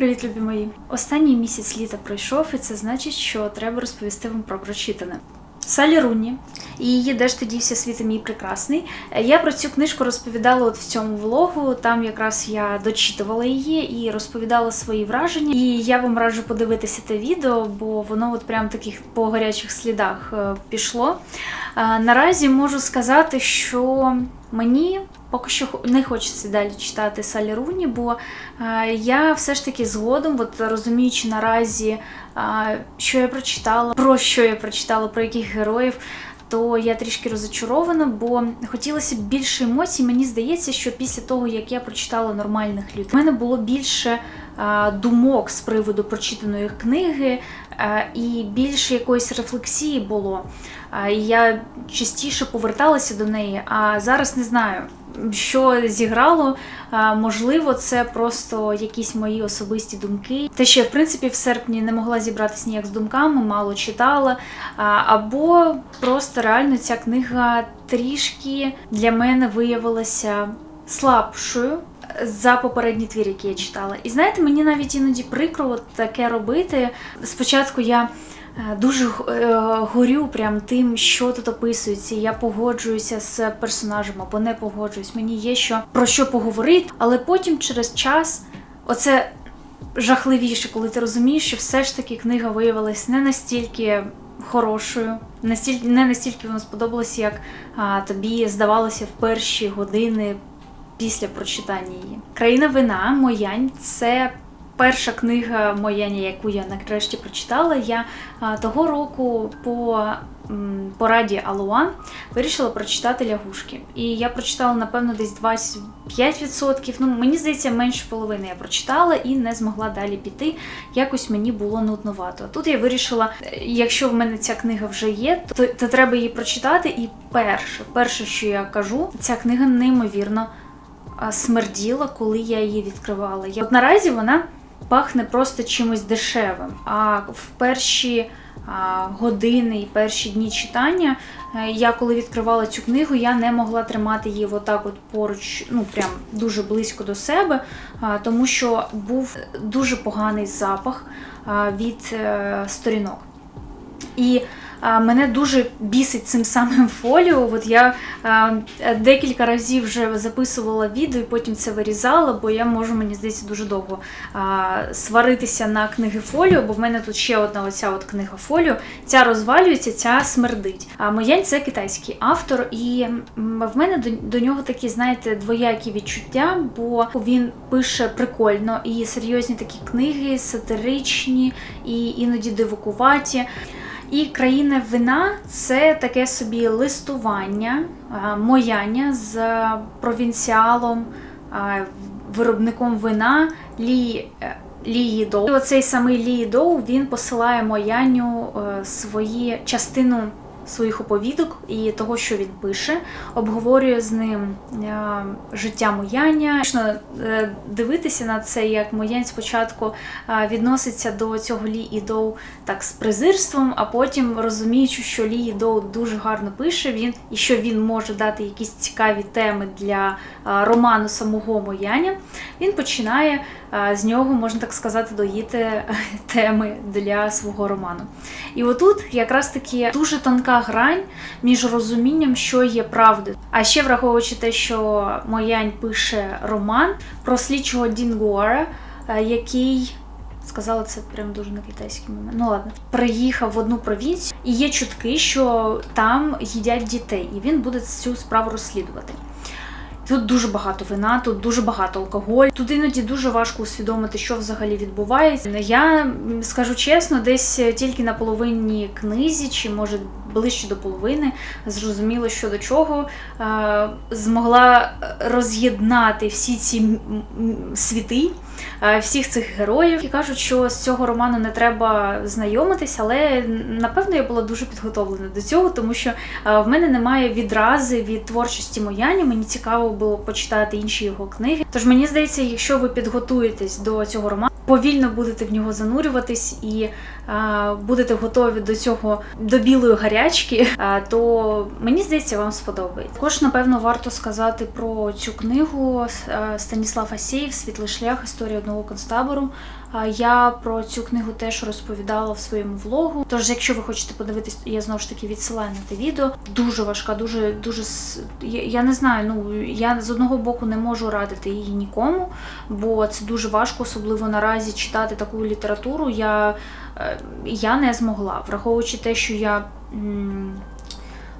Привіт, любі мої! Останній місяць літа пройшов, і це значить, що треба розповісти вам про прочитане. Салі Руні і її де ж тоді все світи мій прекрасний. Я про цю книжку розповідала от в цьому влогу. Там якраз я дочитувала її і розповідала свої враження. І я вам раджу подивитися те відео, бо воно от прям таких по гарячих слідах е, пішло. Е, Наразі можу сказати, що мені поки що не хочеться далі читати Салі Руні, бо е, я все ж таки згодом, от розуміючи наразі, е, що я прочитала, про що я прочитала, про яких героїв. То я трішки розочарована, бо хотілося б більше емоцій. Мені здається, що після того, як я прочитала нормальних людей, в мене було більше е, думок з приводу прочитаної книги, і більше якоїсь рефлексії було. Я частіше поверталася до неї, а зараз не знаю, що зіграло. Можливо, це просто якісь мої особисті думки. Те, що я в принципі в серпні не могла зібратися ніяк з думками, мало читала. Або просто реально ця книга трішки для мене виявилася слабшою. За попередній твір, який я читала. І знаєте, мені навіть іноді прикро от таке робити. Спочатку я е, дуже е, горю прям тим, що тут описується. Я погоджуюся з персонажем або не погоджуюсь. Мені є що про що поговорити, але потім через час оце жахливіше, коли ти розумієш, що все ж таки книга виявилась не настільки хорошою, настільки не настільки вона сподобалася, як а, тобі здавалося в перші години після прочитання її. Країна вина Моянь це. Перша книга Мояня, яку я нарешті прочитала, я того року по пораді Алуан вирішила прочитати лягушки. І я прочитала, напевно, десь 25%. Ну, мені здається, менше половини я прочитала і не змогла далі піти. Якось мені було нудновато. Тут я вирішила, е, якщо в мене ця книга вже є, то, то треба її прочитати. І перше, перше, що я кажу, ця книга неймовірно смерділа, коли я її відкривала. Я, от наразі вона пахне просто чимось дешевим. А в перші години і перші дні читання е, я коли відкривала цю книгу, я не могла тримати її отак от поруч, ну прям дуже близько до себе, тому що був дуже поганий запах від е, сторінок. І мене дуже бісить цим самим фоліо. От я декілька разів вже записувала відео і потім це вирізала, бо я можу, мені здається, дуже довго сваритися на книги фоліо, бо в мене тут ще одна оця от книга фоліо. Ця розвалюється, ця смердить. А Моянь це китайський автор, і в мене до, нього такі, знаєте, двоякі відчуття, бо він пише прикольно і серйозні такі книги, сатиричні і іноді дивакуваті. І країна вина це таке собі листування, мояння з провінціалом, виробником вина Лі. е, Лії. І оцей самий Лії Доу він посилає Мояню е, свої частину своїх оповідок і того, що він пише, обговорює з ним е, життя Мояння. Можна е, дивитися на це, як Моянь спочатку е, відноситься до цього Лі і Доу так з презирством, а потім розуміючи, що Лі і Доу дуже гарно пише, він і що він може дати якісь цікаві теми для роману самого Мояня, він починає з нього, можна так сказати, доїти е, теми для свого роману. І отут якраз таки дуже тонка грань між розумінням, що є правдою. А ще враховуючи те, що Моянь пише роман про слідчого Дінгуара, е, який. Сказала це прям дуже на китайський момент. Ну ладно, приїхав в одну провінцію, і є чутки, що там їдять дітей, і він буде цю справу розслідувати. Тут дуже багато вина, тут дуже багато алкоголь. Тут іноді дуже важко усвідомити, що взагалі відбувається. Я скажу чесно, десь тільки на половині книзі, чи може ближче до половини, зрозуміло, що до чого е, змогла роз'єднати всі ці світи. е, Всіх цих героїв і кажуть, що з цього роману не треба знайомитись, але напевно я була дуже підготовлена до цього, тому що е, в мене немає відрази від творчості Мояні. Мені цікаво було почитати інші його книги. Тож мені здається, якщо ви підготуєтесь до цього роману, повільно будете в нього занурюватись і а, будете готові до цього до білої гарячки, а, то мені здається, вам сподобається. Також, напевно, варто сказати про цю книгу е, Станіслав Асєєв Світлий шлях. Історія одного концтабору. Я про цю книгу теж розповідала в своєму влогу. Тож, якщо ви хочете подивитись, я знову ж таки відсилаю на те відео. Дуже важка, дуже дуже я, не знаю. Ну я з одного боку не можу радити її нікому, бо це дуже важко, особливо наразі читати таку літературу. Я, е, я не змогла, враховуючи те, що я.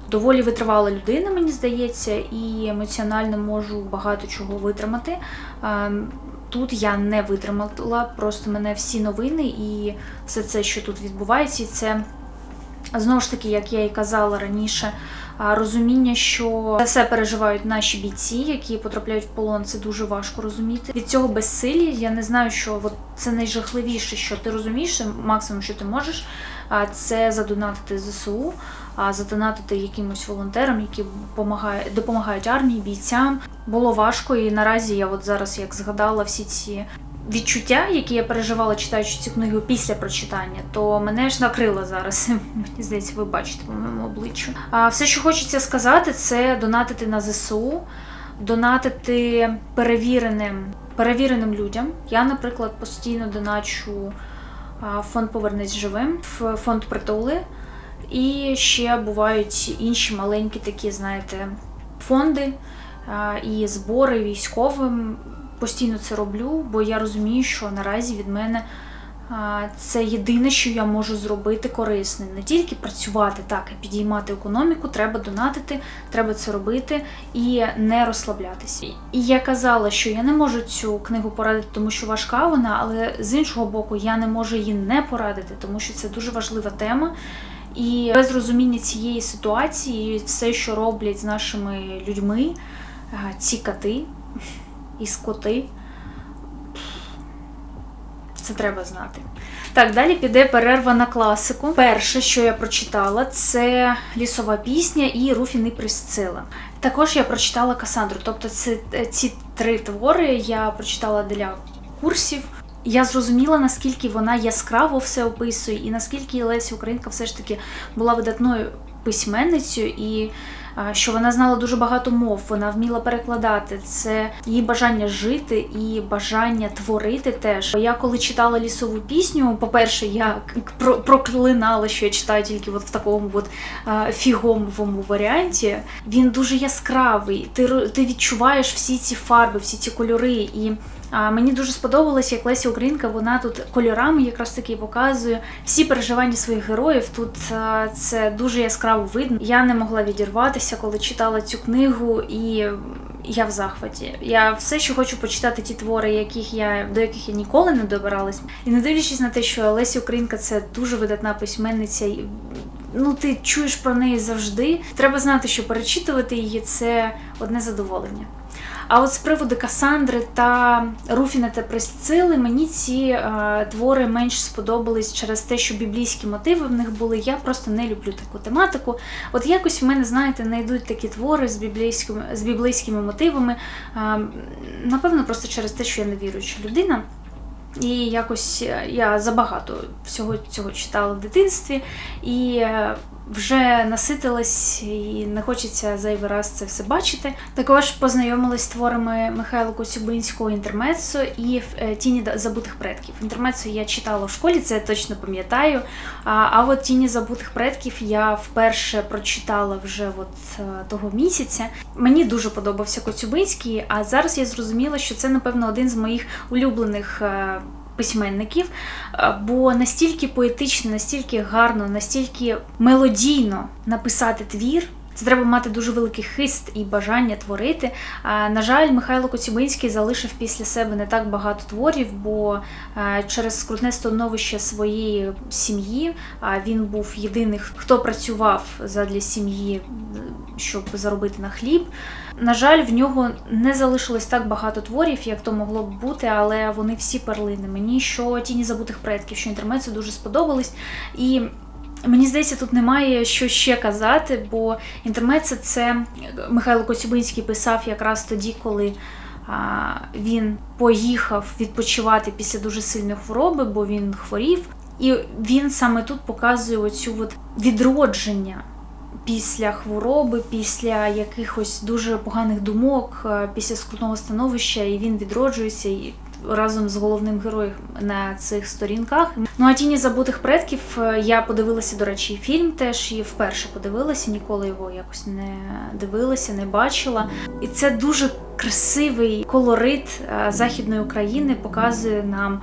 Доволі витривала людина, мені здається, і емоціонально можу багато чого витримати. Тут я не витримала, просто мене всі новини і все це, що тут відбувається, і це знову ж таки, як я і казала раніше, розуміння, що це все переживають наші бійці, які потрапляють в полон. Це дуже важко розуміти. Від цього безсилі я не знаю, що от це найжахливіше, що ти розумієш, максимум, що ти можеш, а, це задонатити ЗСУ, задонатити якимось волонтерам, які допомагають, армії, бійцям. Було важко, і наразі я от зараз як згадала всі ці. Відчуття, які я переживала, читаючи цю книгу після прочитання, то мене ж накрило зараз. Мені здається, ви бачите по моєму обличчю. А все, що хочеться сказати, це донатити на ЗСУ, донатити перевіреним, перевіреним людям. Я, наприклад, постійно доначу фонд Повернись живим, в фонд притули. І ще бувають інші маленькі такі, знаєте, фонди і збори військовим. Постійно це роблю, бо я розумію, що наразі від мене це єдине, що я можу зробити корисним. Не тільки працювати так і підіймати економіку, треба донатити, треба це робити і не розслаблятися. І я казала, що я не можу цю книгу порадити, тому що важка вона, але з іншого боку, я не можу її не порадити, тому що це дуже важлива тема. І без розуміння цієї ситуації, все, що роблять з нашими людьми, ці коти і скоти, це треба знати. Так, далі піде перерва на класику. Перше, що я прочитала, це лісова пісня і Руфін і Присцила. Також я прочитала Касандру. Тобто, це е, ці три твори я прочитала для курсів. Я зрозуміла, наскільки вона яскраво все описує, і наскільки Леся Українка все ж таки була видатною письменницею, і що вона знала дуже багато мов, вона вміла перекладати. Це її бажання жити і бажання творити теж. Я коли читала лісову пісню, по-перше, я проклинала, що я читаю тільки от в такому от фігомовому варіанті. Він дуже яскравий. Ти ти відчуваєш всі ці фарби, всі ці кольори. І а, мені дуже сподобалось, як Леся Українка, вона тут кольорами якраз таки показує всі переживання своїх героїв. Тут це дуже яскраво видно. Я не могла відірватися, коли читала цю книгу, і я в захваті. Я все, що хочу почитати ті твори, яких я до яких я ніколи не добиралась. І не дивлячись на те, що Леся Українка це дуже видатна письменниця. Ну, ти чуєш про неї завжди. Треба знати, що перечитувати її це одне задоволення. А от з приводу Касандри та Руфіна та Присцили, мені ці е, твори менш сподобались через те, що біблійські мотиви в них були. Я просто не люблю таку тематику. От якось в мене, знаєте, не йдуть такі твори з біблійськими, з біблійськими мотивами. Е, напевно, просто через те, що я не віруюча людина. І якось я забагато всього цього читала в дитинстві і е, вже наситилась і не хочеться зайвий раз це все бачити. Також познайомилась з творами Михайла Коцюбинського інтермецо і е, Тіні забутих предків. Інтермецо я читала в школі, це я точно пам'ятаю. А, а от Тіні забутих предків я вперше прочитала вже от е, того місяця. Мені дуже подобався Коцюбинський, а зараз я зрозуміла, що це, напевно, один з моїх улюблених. Письменників, е, бо настільки поетично, настільки гарно, настільки мелодійно написати твір. Це треба мати дуже великий хист і бажання творити. На жаль, Михайло Коцюбинський залишив після себе не так багато творів, бо е, через скрутне становище своєї сім'ї він був єдиний, хто працював задля сім'ї, щоб заробити на хліб. На жаль, в нього не залишилось так багато творів, як то могло б бути, але вони всі перлини. Мені що тіні забутих предків, що інтермецо дуже сподобались. І мені здається, тут немає що ще казати, бо інтермецо це Михайло Коцюбинський писав якраз тоді, коли він поїхав відпочивати після дуже сильної хвороби, бо він хворів. І він саме тут показує оцю от відродження після хвороби, після якихось дуже поганих думок, після скрутного становища, і він відроджується і разом з головним героєм на цих сторінках. Ну а тіні забутих предків е, я подивилася, до речі, фільм теж і вперше подивилася, ніколи його якось не дивилася, не бачила. І це дуже красивий колорит е, західної України показує нам.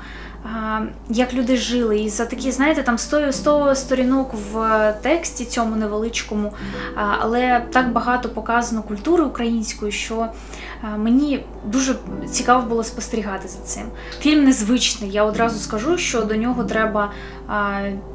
Як люди жили, і за такі, знаєте, там 100, 100 сторінок в тексті цьому невеличкому, але так багато показано культури української, що мені дуже цікаво було спостерігати за цим. Фільм незвичний. Я одразу скажу, що до нього треба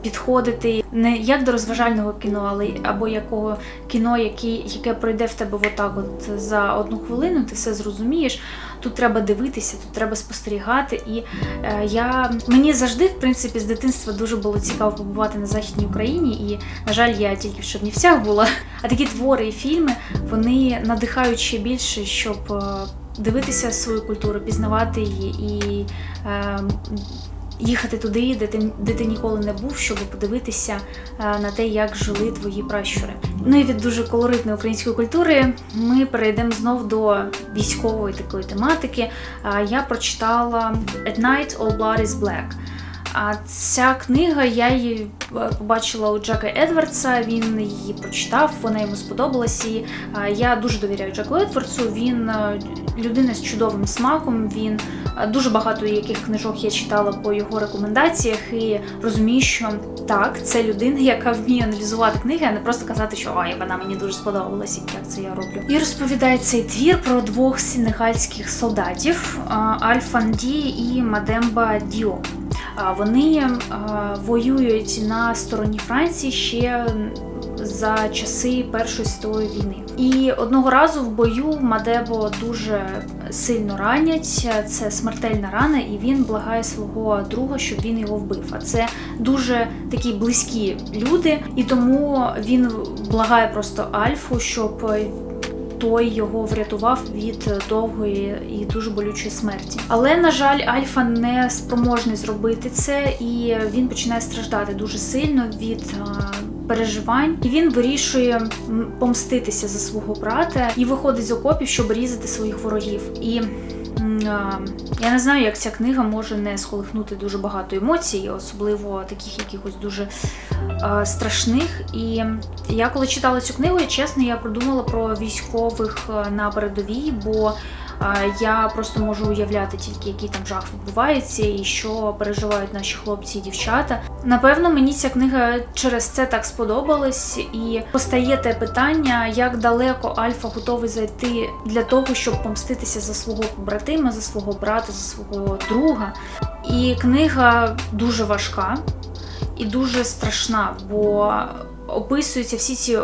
підходити не як до розважального кіно, але або якого кіно, яке, яке пройде в тебе отак, от за одну хвилину, ти все зрозумієш. Тут треба дивитися, тут треба спостерігати. І е, я мені завжди, в принципі, з дитинства дуже було цікаво побувати на західній Україні. І, на жаль, я тільки в Чернівцях була. А такі твори і фільми вони надихають ще більше, щоб е, дивитися свою культуру, пізнавати її і е, їхати туди, де ти, де ти ніколи не був, щоб подивитися е, на те, як жили твої пращури. Ну і від дуже колоритної української культури ми перейдемо знов до військової такої тематики. Я прочитала At Night All Blood is Black. А ця книга я її е, побачила у Джека Едвардса. Він її прочитав, вона йому сподобалась. І я дуже довіряю Джеку Едвардсу. Він е, людина з чудовим смаком. Він е, дуже багато яких книжок я читала по його рекомендаціях і розумію, що так, це людина, яка вміє аналізувати книги, а не просто казати, що ай, вона мені дуже сподобалась, і як це я роблю. І розповідає цей твір про двох сенегальських солдатів Альфан Ді і Мадемба Діо. Вони воюють на стороні Франції ще за часи Першої світової війни. І одного разу в бою Мадебо дуже сильно ранять. Це смертельна рана, і він благає свого друга, щоб він його вбив. А це дуже такі близькі люди, і тому він благає просто Альфу, щоб той його врятував від довгої і дуже болючої смерті. Але на жаль, Альфа не спроможний зробити це, і він починає страждати дуже сильно від переживань. І він вирішує помститися за свого брата і виходить з окопів, щоб різати своїх ворогів. І я не знаю, як ця книга може не сколихнути дуже багато емоцій, особливо таких якихось дуже страшних. І я коли читала цю книгу, я чесно, я продумала про військових на передовій, бо я просто можу уявляти тільки, який там жах відбувається і що переживають наші хлопці і дівчата. Напевно, мені ця книга через це так сподобалась, і постає те питання, як далеко Альфа готовий зайти для того, щоб помститися за свого побратима, за свого брата, за свого друга. І книга дуже важка і дуже страшна, бо описуються всі ці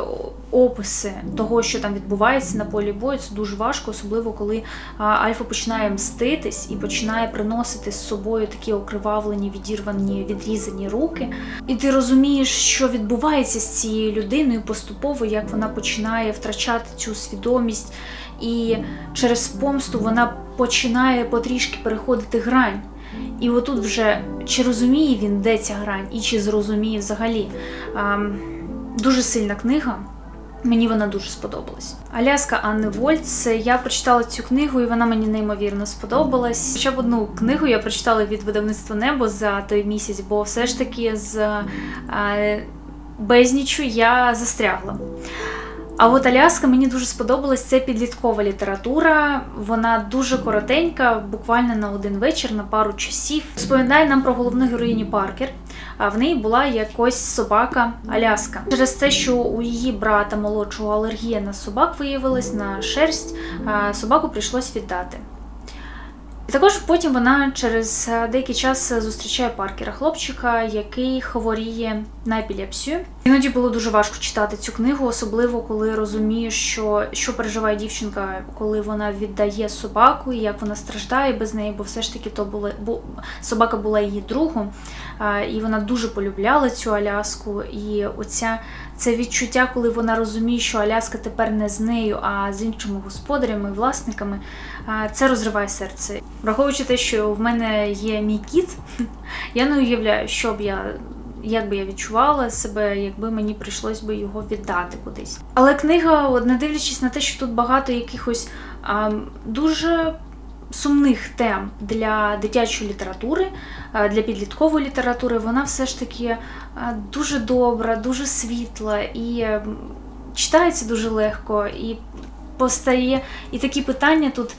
описи того, що там відбувається на полі бою. Це дуже важко, особливо коли Альфа починає мститись і починає приносити з собою такі окривавлені, відірвані, відрізані руки. І ти розумієш, що відбувається з цією людиною поступово, як вона починає втрачати цю свідомість, і через помсту вона починає потрішки переходити грань. І отут вже чи розуміє він, де ця грань, і чи зрозуміє взагалі. Дуже сильна книга. Мені вона дуже сподобалась. Аляска Анни Вольц. Я прочитала цю книгу, і вона мені неймовірно сподобалась. Ще б одну книгу я прочитала від видавництва Небо за той місяць, бо все ж таки з е, безнічю я застрягла. А от Аляска мені дуже сподобалась. Це підліткова література. Вона дуже коротенька, буквально на один вечір, на пару часів. Розповідає нам про головну героїню Паркер. А в неї була якось собака Аляска. Через те, що у її брата молодшого алергія на собак виявилась на шерсть, собаку прийшлось віддати. І також потім вона через деякий час зустрічає Паркера, хлопчика, який хворіє на епілепсію. Іноді було дуже важко читати цю книгу, особливо коли розумієш, що, що переживає дівчинка, коли вона віддає собаку, і як вона страждає без неї, бо все ж таки то була бо собака була її другом. І вона дуже полюбляла цю Аляску. І оця це відчуття, коли вона розуміє, що Аляска тепер не з нею, а з іншими господарями, власниками, це розриває серце. Враховуючи те, що в мене є мій кіт, я не уявляю, що б я. Як би я відчувала себе, якби мені прийшлось би його віддати кудись. Але книга, от не дивлячись на те, що тут багато якихось а, дуже сумних тем для дитячої літератури, для підліткової літератури, вона все ж таки дуже добра, дуже світла і читається дуже легко, і постає і такі питання тут.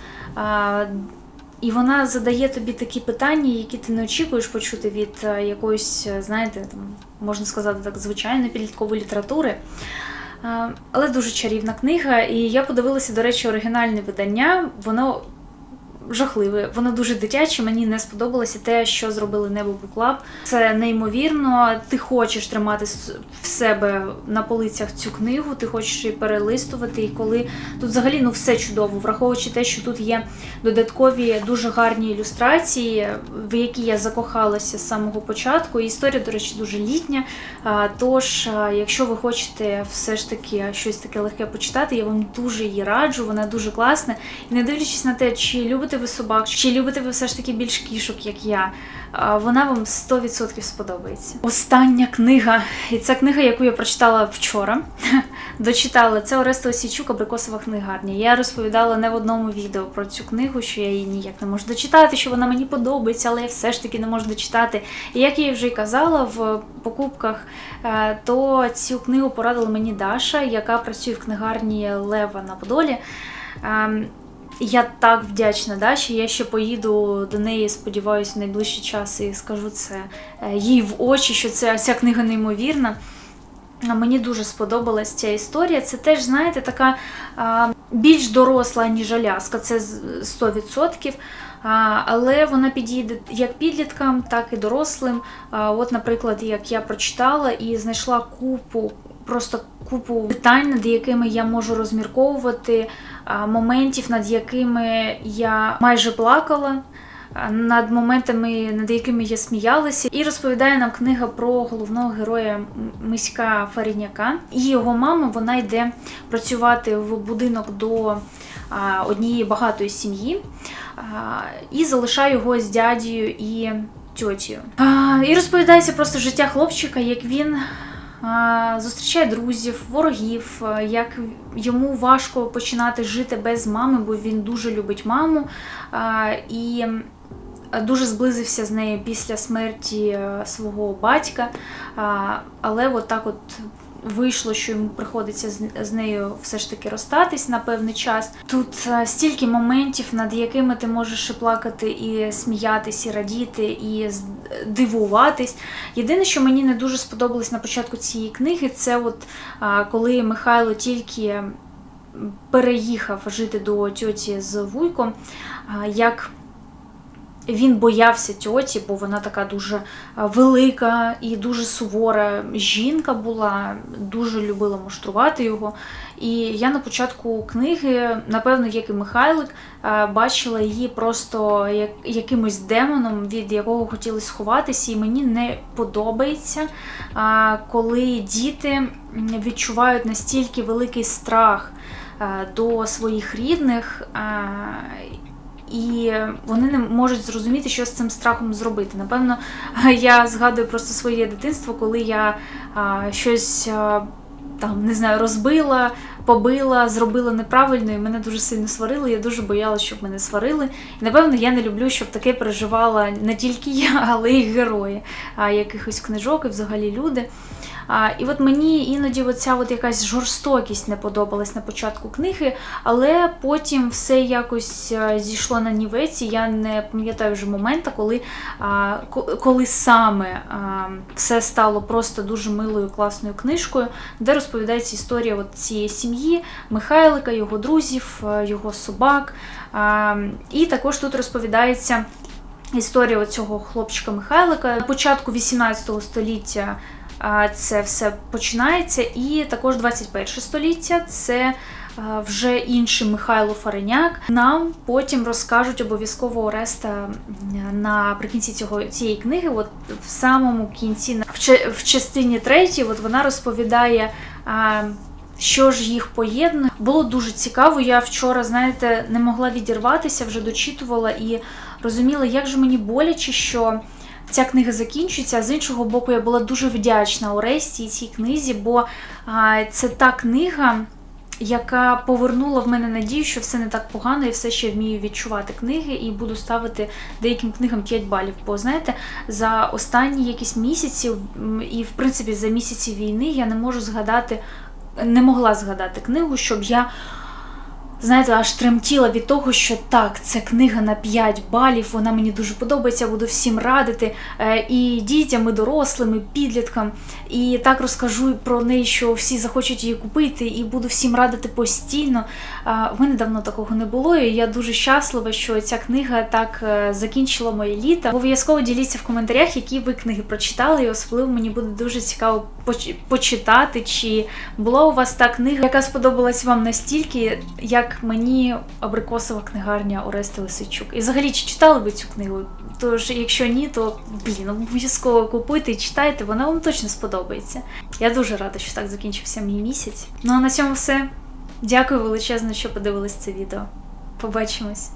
І вона задає тобі такі питання, які ти не очікуєш почути від е, якоїсь, е, знаєте, там, можна сказати так, звичайної підліткової літератури. Е, Але дуже чарівна книга, і я подивилася, до речі, оригінальне видання. Воно жахливе, воно дуже дитяче. Мені не сподобалося те, що зробили Небо Буклаб. Це неймовірно. Ти хочеш тримати в себе на полицях цю книгу, ти хочеш її перелистувати. І коли тут взагалі ну все чудово, враховуючи те, що тут є додаткові дуже гарні ілюстрації, в які я закохалася з самого початку. І історія, до речі, дуже літня. Тож, якщо ви хочете все ж таки щось таке легке почитати, я вам дуже її раджу, вона дуже класна. І не дивлячись на те, чи любите ви собак, чи любите ви все ж таки більш кішок, як я, вона вам 100% сподобається. Остання книга, і це книга, яку я прочитала вчора. Дочитала це Ореста Осічук, Абрикосова книгарня. Я розповідала не в одному відео про цю книгу, що я її ніяк не можу дочитати, що вона мені подобається, але я все ж таки не можу дочитати. І як я вже й казала в покупках, е, то цю книгу порадила мені Даша, яка працює в книгарні Лева на Подолі. Я так вдячна Даші. Я ще поїду до неї, сподіваюся, в найближчий час і скажу це е, їй в очі, що ця, ця книга неймовірна. Мені дуже сподобалась ця історія. Це теж, знаєте, така а, більш доросла, ніж Аляска, це 100%. А, але вона підійде як підліткам, так і дорослим. А, от, наприклад, як я прочитала і знайшла купу, просто купу питань, над якими я можу розмірковувати, моментів, над якими я майже плакала над моментами, над якими я сміялася, і розповідає нам книга про головного героя Миська Фаріняка. І його мама вона йде працювати в будинок до однієї багатої сім'ї і залишає його з дядією і тьотєю. А, і розповідається просто життя хлопчика, як він. Зустрічає друзів, ворогів, як йому важко починати жити без мами, бо він дуже любить маму. І дуже зблизився з нею після смерті е, свого батька. Але от так от вийшло, що йому приходиться з, нею все ж таки розстатись на певний час. Тут е, стільки моментів, над якими ти можеш і плакати, і сміятись, і радіти, і дивуватись. Єдине, що мені не дуже сподобалось на початку цієї книги, це от коли Михайло тільки переїхав жити до тьоті з вуйком, як він боявся тьоті, бо вона така дуже велика і дуже сувора жінка була, дуже любила муштрувати його. І я на початку книги, напевно, як і Михайлик, бачила її просто як, якимось демоном, від якого хотіли сховатися, і мені не подобається, коли діти відчувають настільки великий страх е, до своїх рідних. І вони не можуть зрозуміти, що з цим страхом зробити. Напевно, я згадую просто своє дитинство, коли я щось там не знаю, розбила, побила, зробила неправильно, і мене дуже сильно сварили. Я дуже боялася, щоб мене сварили. І напевно я не люблю, щоб таке переживала не тільки я, але й герої а, якихось книжок і взагалі люди. І от мені іноді оця от якась жорстокість не подобалась на початку книги, але потім все якось зійшло на нівець, і я не пам'ятаю вже моменту, коли, коли саме все стало просто дуже милою класною книжкою, де розповідається історія от цієї сім'ї, Михайлика, його друзів, його собак. І також тут розповідається. Історія цього хлопчика Михайлика на початку 18 століття це все починається, і також 21 століття це е, вже інший Михайло Фареняк. Нам потім розкажуть обов'язково Ореста наприкінці цього цієї книги. От в самому кінці, в, частині третій, от вона розповідає. що ж їх поєднує. Було дуже цікаво. Я вчора, знаєте, не могла відірватися, вже дочитувала і розуміла, як же мені боляче, що ця книга закінчується. З іншого боку, я була дуже вдячна Оресті і цій книзі, бо це та книга. Яка повернула в мене надію, що все не так погано, і все ще вмію відчувати книги, і буду ставити деяким книгам 5 балів. Бо знаєте, за останні якісь місяці, і в принципі за місяці війни я не можу згадати не могла згадати книгу, щоб я, знаєте, аж тремтіла від того, що так, це книга на 5 балів, вона мені дуже подобається, буду всім радити. Е, І дітям, і дорослим, і підліткам. І так розкажу про неї, що всі захочуть її купити, і буду всім радити постійно. В мене давно такого не було, і я дуже щаслива, що ця книга так е, закінчила моє літо. Обов'язково діліться в коментарях, які ви книги прочитали, і особливо мені буде дуже цікаво поч- почитати, чи була у вас та книга, яка сподобалась вам настільки, як мені абрикосова книгарня Орести Лисичук. І взагалі, чи читали ви цю книгу? Тож, якщо ні, то блін, обов'язково купуйте і читайте, вона вам точно сподобається. Я дуже рада, що так закінчився мій місяць. Ну а на цьому все. Дякую величезно, що подивились це відео. Побачимось!